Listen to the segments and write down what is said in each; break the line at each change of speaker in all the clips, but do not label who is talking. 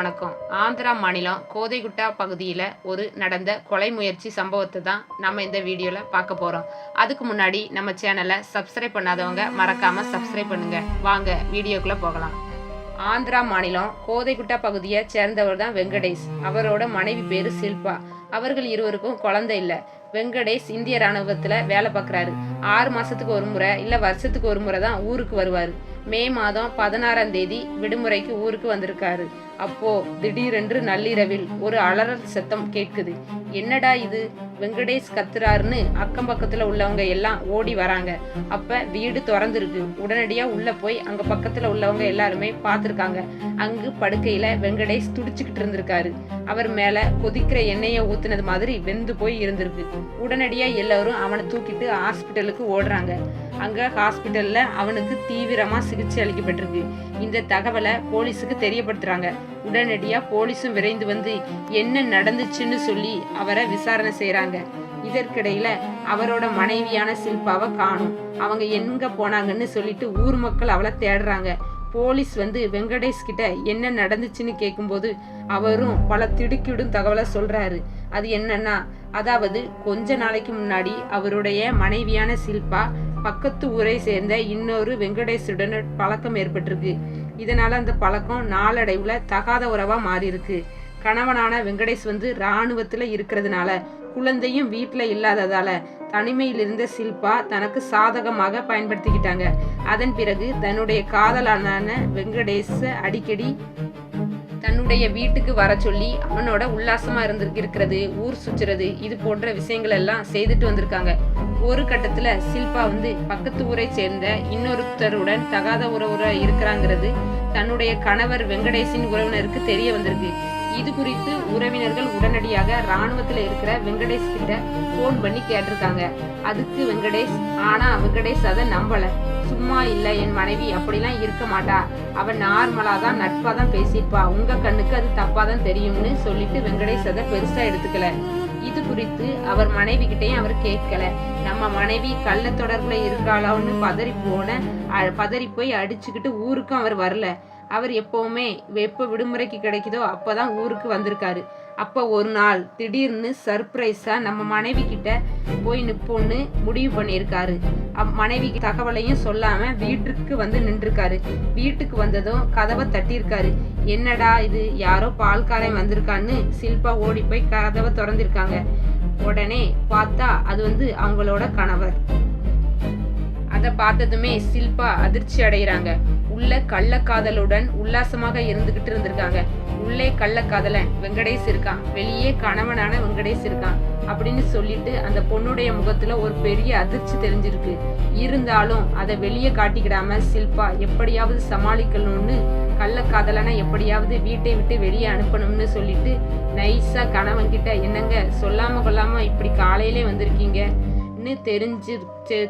வணக்கம். ஆந்திரா மாநிலம் கோதைகுட்டா பகுதியில் ஒரு நடந்த கொலை முயற்சி சம்பவத்தை தான் நம்ம இந்த வீடியோவில் பார்க்க போகிறோம் அதுக்கு முன்னாடி நம்ம சேனலை சப்ஸ்கிரைப் பண்ணாதவங்க மறக்காமல் சப்ஸ்கிரைப் பண்ணுங்கள் வாங்க வீடியோக்குள்ளே போகலாம். ஆந்திரா மாநிலம் கோதைகுட்டா பகுதியை சேர்ந்தவர் தான் வெங்கடேஷ். அவரோட மனைவி பேர் சில்பா. அவர்கள் இருவருக்கும் குழந்தை இல்லை. வெங்கடேஷ் இந்திய ராணுவத்தில் வேலை பார்க்குறாரு. ஆறு மாதத்துக்கு ஒரு முறை இல்லை வருஷத்துக்கு ஒரு முறை தான் ஊருக்கு வருவார். மே மாதம் பதினாறாம் தேதி விடுமுறைக்கு ஊருக்கு வந்திருக்காரு. அப்போ திடீரென்று நள்ளிரவில் ஒரு அலறல் சத்தம் கேட்குது. என்னடா இது? வெங்கடேஷ் கத்துறாருன்னு அக்கம் பக்கத்துல உள்ளவங்க எல்லாம் ஓடி வராங்க. அப்ப வீடு திறந்துருக்கு. உடனடியா உள்ள போய் அங்க பக்கத்துல உள்ளவங்க எல்லாருமே பார்த்துருக்காங்க அங்கு படுக்கையில வெங்கடேஷ் துடிச்சுக்கிட்டு இருந்திருக்காரு. அவர் மேல கொதிக்கிற எண்ணெயை ஊத்துனது மாதிரி வெந்து போய் இருந்திருக்கு. உடனடியா எல்லாரும் அவனை தூக்கிட்டு ஹாஸ்பிட்டலுக்கு ஓடுறாங்க. அங்கே ஹாஸ்பிட்டலில் அவனுக்கு தீவிரமாக சிகிச்சை அளிக்கப்பட்டிருக்கு. இந்த தகவலை போலீஸுக்கு தெரியப்படுத்துகிறாங்க உடனடியாக போலீஸும் விரைந்து வந்து என்ன நடந்துச்சுன்னு சொல்லி அவரை விசாரணை செய்கிறாங்க இதற்கிடையில அவரோட மனைவியான சில்பாவை காணும். அவங்க எங்க போனாங்கன்னு சொல்லிட்டு ஊர் மக்கள் அவளை தேடுறாங்க. போலீஸ் வந்து வெங்கடேஷ் கிட்ட என்ன நடந்துச்சுன்னு கேட்கும்போது அவரும் பல திடுக்கிடும் தகவலை சொல்றாரு. அது என்னன்னா அதாவது கொஞ்ச நாளைக்கு முன்னாடி அவருடைய மனைவியான சில்பா பக்கத்து ஊரை சேர்ந்த இன்னொரு வெங்கடேஷுடன் பழக்கம் ஏற்பட்டிருக்கு. இதனால அந்த பழக்கம் நாளடைவுல தகாத உறவா மாறியிருக்கு. கணவனான வெங்கடேஷ் வந்து இராணுவத்துல இருக்கிறதுனால குழந்தையும் வீட்டில் இல்லாததால தனிமையில் இருந்த சில்பா தனக்கு சாதகமாக பயன்படுத்திக்கிட்டாங்க. அதன் பிறகு தன்னுடைய காதலான வெங்கடேஷ அடிக்கடி தன்னுடைய வீட்டுக்கு வர சொல்லி அவனோட உல்லாசமா இருந்து இருக்கிறது ஊர் சுற்றுறது இது போன்ற விஷயங்கள் எல்லாம் செய்துட்டு வந்திருக்காங்க. ஒரு கட்டத்துல சில்பா வந்து பக்கத்து ஊரை சேர்ந்த இன்னொருத்தருடன் தகாத உறவுற இருக்கிறாங்கிறது தன்னுடைய கணவர் வெங்கடேஷின் உறவினருக்கு தெரிய வந்திருக்கு. இது குறித்து உறவினர்கள் உடனடியாக ராணுவத்தில் இருக்கிற வெங்கடேஷ் கிட்ட ஃபோன் பண்ணி கேட்டிருக்காங்க. அதுக்கு வெங்கடேஷ் ஆனா வெங்கடேஷ் அதை நம்பல. சும்மா இல்ல என் மனைவி அப்படிலாம் இருக்க மாட்டா. அவன் நார்மலா தான் நட்பா தான் பேசியிருப்பா. உங்க கண்ணுக்கு அது தப்பா தான் தெரியும்னு சொல்லிட்டு வெங்கடேஷ் அதை பெருசா எடுத்துக்கல. இது குறித்து அவர் மனைவி கிட்டயும் அவர் கேட்கல. நம்ம மனைவி கள்ள தொடர்புல இருக்காளான்னு பதறி போன பதறி போய் அடிச்சுக்கிட்டு ஊருக்கும் அவர் வரல. அவர் எப்பவுமே எப்போ விடுமுறைக்கு கிடைக்குதோ அப்பதான் ஊருக்கு வந்திருக்காரு. அப்போ ஒரு நாள் திடீர்னு சர்ப்ரைஸா நம்ம மனைவி கிட்ட போய் நிப்போன்னு முடிவு பண்ணியிருக்காரு. அப்- மனைவிக்கு தகவலையும் சொல்லாம வீட்டுக்கு வந்து நின்றுருக்காரு. வீட்டுக்கு வந்ததும் கதவை தட்டியிருக்காரு. என்னடா இது யாரோ பால்காரன் வந்திருக்கான்னு சில்பா ஓடி போய் கதவை திறந்திருக்காங்க. உடனே பார்த்தா அது வந்து அவங்களோட கணவர். அதை பார்த்ததுமே சில்பா அதிர்ச்சி அடைகிறாங்க. உள்ள கள்ளக்காதலுடன் உல்லாசமாக இருந்துகிட்டு இருந்திருக்காங்க. உள்ளே கள்ளக்காதலன் வெங்கடேஷ் இருக்கான். வெளியே கணவனான வெங்கடேஷ் இருக்கான் அப்படின்னு சொல்லிட்டு அந்த பொண்ணுடைய முகத்துல ஒரு பெரிய அதிர்ச்சி தெரிஞ்சிருக்கு. இருந்தாலும் அதை வெளியே காட்டிக்கிடாம சில்பா எப்படியாவது சமாளிக்கணும்னு கள்ளக்காதலனை எப்படியாவது வீட்டை விட்டு வெளியே அனுப்பணும்னு சொல்லிட்டு நைஸா கணவன் கிட்ட என்னங்க சொல்லாம கொள்ளாம இப்படி காலையிலே வந்திருக்கீங்கன்னு தெரிஞ்சு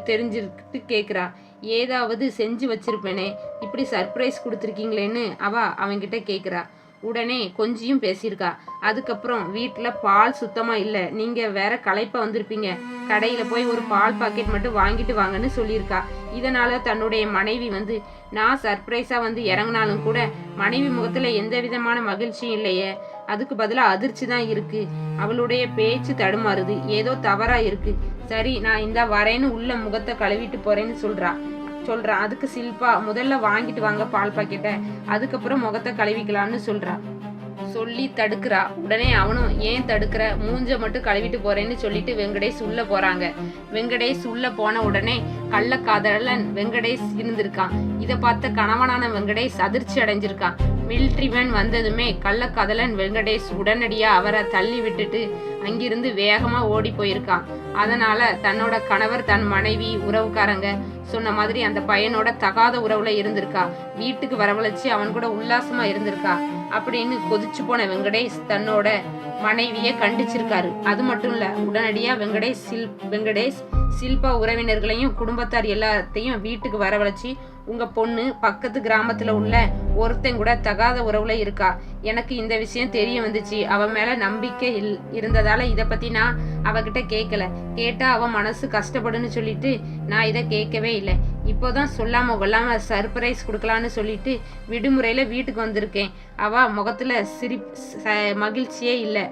தெரிஞ்சுக்கிட்டு கேட்குறா ஏதாவது செஞ்சு வச்சிருப்பேனே. இப்படி சர்ப்ரைஸ் கொடுத்துருக்கீங்களேன்னு அவ அவன்கிட்ட கேட்குறா உடனே கொஞ்சியும் பேசியிருக்கா. அதுக்கப்புறம் வீட்டில் பால் சுத்தமாக இல்லை. நீங்கள் வேற களைப்பாக வந்திருப்பீங்க. கடையில் போய் ஒரு பால் பாக்கெட் மட்டும் வாங்கிட்டு வாங்கன்னு சொல்லியிருக்கா. இதனால் தன்னுடைய மனைவி வந்து நான் சர்ப்ரைஸாக வந்து இறங்கினாலும் கூட மனைவி முகத்தில் எந்த விதமான மகிழ்ச்சியும் இல்லையே. அதுக்கு பதிலாக அதிர்ச்சி தான் இருக்குது அவளுடைய பேச்சு தடுமாறுது. ஏதோ தவறாக இருக்குது சரி நான் இந்த வரேன்னு உள்ள முகத்தை கழுவிட்டு போகிறேன்னு சொல்கிறா சொல்றா. அதுக்கு சில்பா முதல்ல வாங்கிட்டு வாங்க பால் பாக்கெட்டை. அதுக்கப்புறம் முகத்தை கழுவிக்கலாம்னு சொல்றா. சொல்லி தடுக்கிறா. உடனே அவனும் ஏன் தடுக்கிற? மூஞ்ச மட்டும் கழுவிட்டு போறேன்னு சொல்லிட்டு வெங்கடேஷ் உள்ள போறாங்க. வெங்கடேஷ் உள்ள போன உடனே கள்ளக்காதலன் வெங்கடேஷ் இருந்திருக்கான். இதை பார்த்த கணவனான வெங்கடேஷ் அதிர்ச்சி அடைஞ்சிருக்கான் மிலிட்ரிமேன் வந்ததுமே கள்ளக்காதலன் வெங்கடேஷ் உடனடியா அவரை தள்ளி விட்டுட்டு அங்கிருந்து வேகமா ஓடி போயிருக்கான். அதனால தன்னோட கணவர் தன் மனைவி உறவுக்காரங்க சொன்ன மாதிரி அந்த பையனோட தகாத உறவுல இருந்திருக்கா. வீட்டுக்கு வரவழைச்சு அவன் கூட உல்லாசமா இருந்திருக்கா. அப்படின்னு கொதிச்சு போன வெங்கடேஷ் தன்னோட மனைவியை கண்டிச்சிருக்காரு. அது மட்டும் இல்ல உடனடியா வெங்கடேஷ் சில் வெங்கடேஷ் சில்பா உறவினர்களையும் குடும்பத்தார் எல்லாத்தையும் வீட்டுக்கு வரவழைச்சி உங்க பொண்ணு பக்கத்து கிராமத்துல உள்ள ஒருத்தன் கூட தகாத உறவுல இருக்கா? எனக்கு இந்த விஷயம் தெரிய வந்துச்சு. அவ மேல நம்பிக்கை இல் இருந்ததால இதை பத்தி நான் அவகிட்ட கேட்கல கேட்டா அவ மனசு கஷ்டப்படுன்னு சொல்லிட்டு நான் இதை கேட்கவே இல்லை. இப்போதான் சொல்லாம கொள்ளாம சர்ப்ரைஸ் கொடுக்கலான்னு சொல்லிட்டு விடுமுறையில வீட்டுக்கு வந்திருக்கேன். அவ முகத்துல சிரி மகிழ்ச்சியே இல்லை.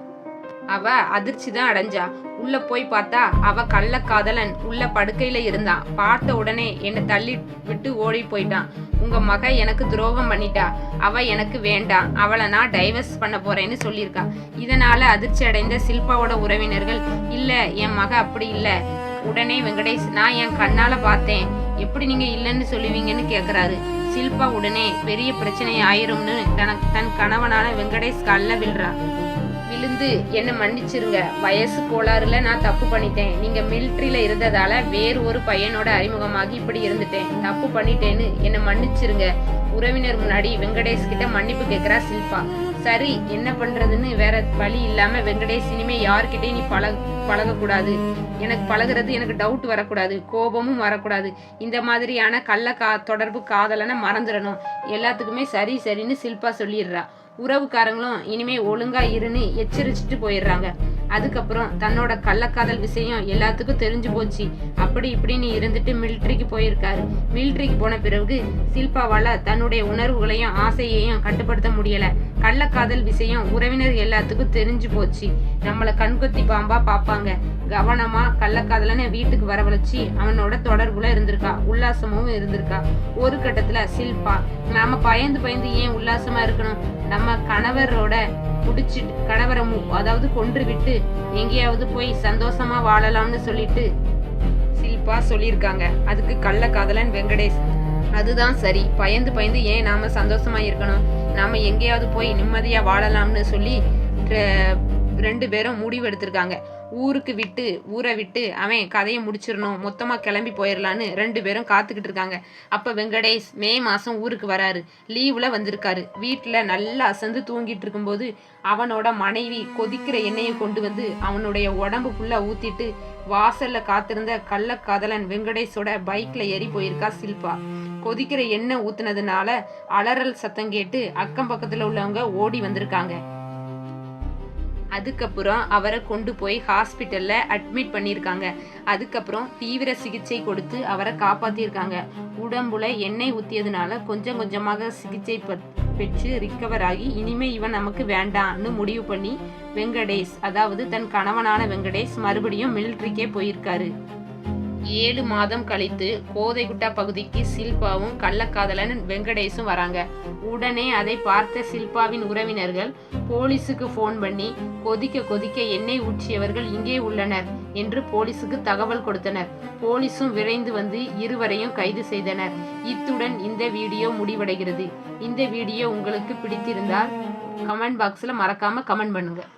அவ அதிர்ச்சி தான் அடைஞ்சா. உள்ள போய் பார்த்தா அவ கள்ளக்காதலன். உள்ள படுக்கையில இருந்தான் பார்த்த உடனே என்னை தள்ளி விட்டு ஓடி போயிட்டான். உங்க மக எனக்கு துரோகம் பண்ணிட்டா. அவ எனக்கு வேண்டாம் அவளை நான் டைவர்ஸ் பண்ண போறேன்னு சொல்லியிருக்கா. இதனால அதிர்ச்சி அடைந்த சில்பாவோட உறவினர்கள் இல்ல என் மக அப்படி இல்ல. உடனே வெங்கடேஷ் நான் என் கண்ணால பார்த்தேன். எப்படி நீங்க இல்லைன்னு சொல்லுவீங்கன்னு கேக்குறாரு. சில்பா உடனே பெரிய பிரச்சனை ஆயிரும்னு தனக்கு தன் கணவனான வெங்கடேஷ் கல்ல விழுறா. விழுந்து என்னை மன்னிச்சிருங்க. வயசு கோளாறுல நான் தப்பு பண்ணிட்டேன். நீங்க மிலிட்ரியில இருந்ததால வேறு ஒரு பையனோட அறிமுகமாகி இப்படி இருந்துட்டேன். தப்பு பண்ணிட்டேன்னு என்னை மன்னிச்சிருங்க. உறவினர் முன்னாடி வெங்கடேஷ் கிட்ட மன்னிப்பு கேட்கிறா சில்பா. சரி என்ன பண்றதுன்னு வேற வழி இல்லாம வெங்கடேஷ் இனிமே யார்கிட்டயும் நீ பழக பழகக்கூடாது. எனக்கு பழகுறது எனக்கு டவுட் வரக்கூடாது. கோபமும் வரக்கூடாது. இந்த மாதிரியான கள்ள கா தொடர்பு காதலனை மறந்துடணும். எல்லாத்துக்குமே சரி சரின்னு சில்பா சொல்லிடுறா. உறவுக்காரங்களும் இனிமே ஒழுங்கா இருன்னு எச்சரிச்சுட்டு போயிடுறாங்க. அதுக்கப்புறம் தன்னோட கள்ளக்காதல் விஷயம் எல்லாத்துக்கும் தெரிஞ்சு போச்சு. அப்படி இப்படின்னு இருந்துட்டு மிலிட்ரிக்கு போயிருக்காரு. மிலிட்ரிக்கு போன பிறகு சில்பாவால தன்னுடைய உணர்வுகளையும் ஆசையையும் கட்டுப்படுத்த முடியல. கள்ளக்காதல் விஷயம் உறவினர் எல்லாத்துக்கும் தெரிஞ்சு போச்சு. நம்மளை கண்கொத்தி பாம்பா பார்ப்பாங்க கவனமா கள்ளக்காதலனை வீட்டுக்கு வரவழைச்சி அவனோட தொடர்புல இருந்திருக்கா. உல்லாசமும் இருந்திருக்கா. ஒரு கட்டத்துல சில்பா நாம பயந்து பயந்து ஏன் உல்லாசமா இருக்கணும்? நம்ம கணவரோட முடிச்சு கணவரை அதாவது கொன்று விட்டு எங்கேயாவது போய் சந்தோஷமா வாழலாம்னு சொல்லிட்டு சில்பா சொல்லியிருக்காங்க. அதுக்கு கள்ளக்காதலன் வெங்கடேஷ். அதுதான் சரி. பயந்து பயந்து ஏன் நாம சந்தோஷமா இருக்கணும்? நாம எங்கேயாவது போய் நிம்மதியா வாழலாம்னு சொல்லி ரெண்டு பேரும் முடிவு எடுத்திருக்காங்க. ஊருக்கு விட்டு ஊரை விட்டு அவன் கதையை முடிச்சிடணும் மொத்தமாக கிளம்பி போயிடலான்னு ரெண்டு பேரும் காத்துக்கிட்டு இருக்காங்க. அப்போ வெங்கடேஷ் மே மாதம் ஊருக்கு வராரு. லீவில் வந்திருக்காரு. வீட்டில் நல்லா அசந்து தூங்கிட்டு இருக்கும்போது அவனோட மனைவி கொதிக்கிற எண்ணெயை கொண்டு வந்து அவனுடைய உடம்பு ஊற்றிட்டு ஊத்திட்டு வாசல்ல காத்திருந்த கள்ளக்காதலன் வெங்கடேஷோட பைக்ல ஏறி போயிருக்கா சில்பா. கொதிக்கிற எண்ணெய் ஊத்துனதுனால அலறல் சத்தம் கேட்டு அக்கம் பக்கத்துல உள்ளவங்க ஓடி வந்திருக்காங்க. அதுக்கப்புறம் அவரை கொண்டு போய் ஹாஸ்பிட்டலில் அட்மிட் பண்ணியிருக்காங்க. அதுக்கப்புறம் தீவிர சிகிச்சை கொடுத்து அவரை காப்பாற்றியிருக்காங்க உடம்புல எண்ணெய் ஊற்றியதுனால கொஞ்சம் கொஞ்சமாக சிகிச்சை பெற்- பெற்று ரிக்கவர் ஆகி இனிமே இவன் நமக்கு வேண்டாம்னு முடிவு பண்ணி வெங்கடேஷ் அதாவது தன் கணவனான வெங்கடேஷ் மறுபடியும் மிலிட்ரிக்கே போயிருக்காரு. ஏழு மாதம் கழித்து கோதைகுட்டா பகுதிக்கு சில்பாவும் கள்ளக்காதலன் வெங்கடேஷும் வராங்க. உடனே அதை பார்த்த சில்பாவின் உறவினர்கள் போலீஸுக்கு ஃபோன் பண்ணி கொதிக்க கொதிக்க எண்ணெய் ஊற்றியவர்கள் இங்கே உள்ளனர் என்று போலீஸுக்கு தகவல் கொடுத்தனர். போலீஸும் விரைந்து வந்து இருவரையும் கைது செய்தனர். இத்துடன் இந்த வீடியோ முடிவடைகிறது. இந்த வீடியோ உங்களுக்கு பிடித்திருந்தால் கமெண்ட் பாக்ஸில் மறக்காமல் கமெண்ட் பண்ணுங்கள்